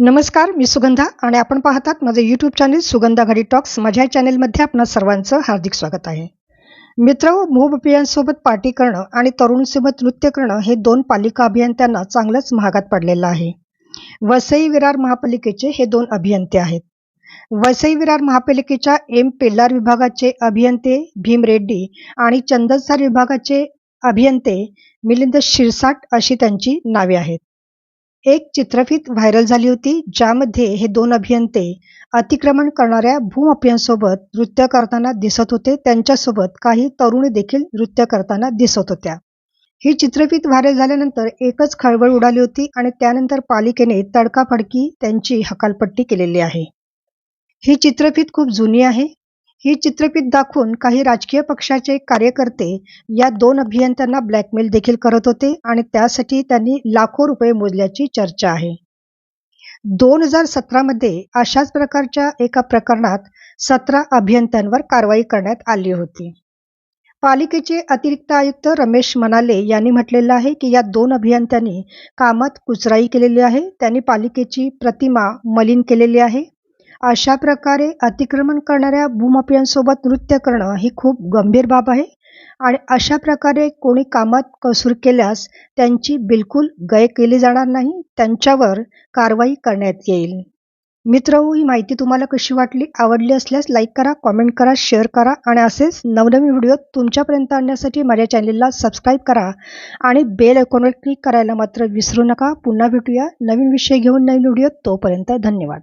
नमस्कार मी सुगंधा आणि आपण पाहतात माझे यूट्यूब चॅनल सुगंधा घडी टॉक्स माझ्या चॅनेलमध्ये आपणा सर्वांचं हार्दिक स्वागत आहे. मित्र मोहबपियांसोबत पार्टी करणं आणि तरुणसोबत नृत्य करणं हे दोन पालिका अभियंत्यांना चांगलंच महागात पडलेलं आहे. वसई विरार महापालिकेचे हे दोन अभियंते आहेत. वसई विरार महापालिकेच्या एम पेल्लार विभागाचे अभियंते भीम रेड्डी आणि चंदनसार विभागाचे अभियंते मिलिंद शिरसाट अशी त्यांची नावे आहेत. एक चित्रफित व्हायरल झाली होती ज्यामध्ये हे दोन अभियंते अतिक्रमण करणाऱ्या भूमाफियांसोबत नृत्य करताना दिसत होते. त्यांच्यासोबत काही तरुणी देखील नृत्य करताना दिसत होत्या. ही चित्रफित व्हायरल झाल्यानंतर एकच खळबळ उडाली होती आणि त्यानंतर पालिकेने तडकाफडकी त्यांची हकालपट्टी केलेली आहे. ही चित्रफित खूप जुनी आहे. ही चित्रफित दाखवून काही राजकीय पक्षाचे कार्यकर्ते या दोन अभियंत्यांना ब्लॅकमेल देखील करत होते आणि त्यासाठी त्यांनी लाखो रुपये मोजल्याची चर्चा आहे. दोन हजार सतरामध्ये अशाच प्रकारच्या एका प्रकरणात सतरा अभियंत्यांवर कारवाई करण्यात आली होती. पालिकेचे अतिरिक्त आयुक्त रमेश मनाले यांनी म्हटलेलं आहे की या दोन अभियंत्यांनी कामात कुचराई केलेली आहे त्यांनी पालिकेची प्रतिमा मलिन केलेली आहे. अशा प्रकारे अतिक्रमण करणाऱ्या भूमाफियांसोबत नृत्य करणं ही खूप गंभीर बाब आहे. आणि अशा प्रकारे कोणी कामात कसूर केल्यास त्यांची बिलकुल गय केली जाणार नाही. त्यांच्यावर कारवाई करण्यात येईल. मित्र हो, ही माहिती तुम्हाला कशी वाटली आवडली असल्यास लाईक करा कॉमेंट करा शेअर करा आणि असेच नवनवीन व्हिडिओ तुमच्यापर्यंत आणण्यासाठी माझ्या चॅनलला सबस्क्राईब करा. आणि बेल आयकॉनवर क्लिक करायला मात्र विसरू नका. पुन्हा भेटूया नवीन विषय घेऊन नवीन व्हिडिओ तोपर्यंत धन्यवाद.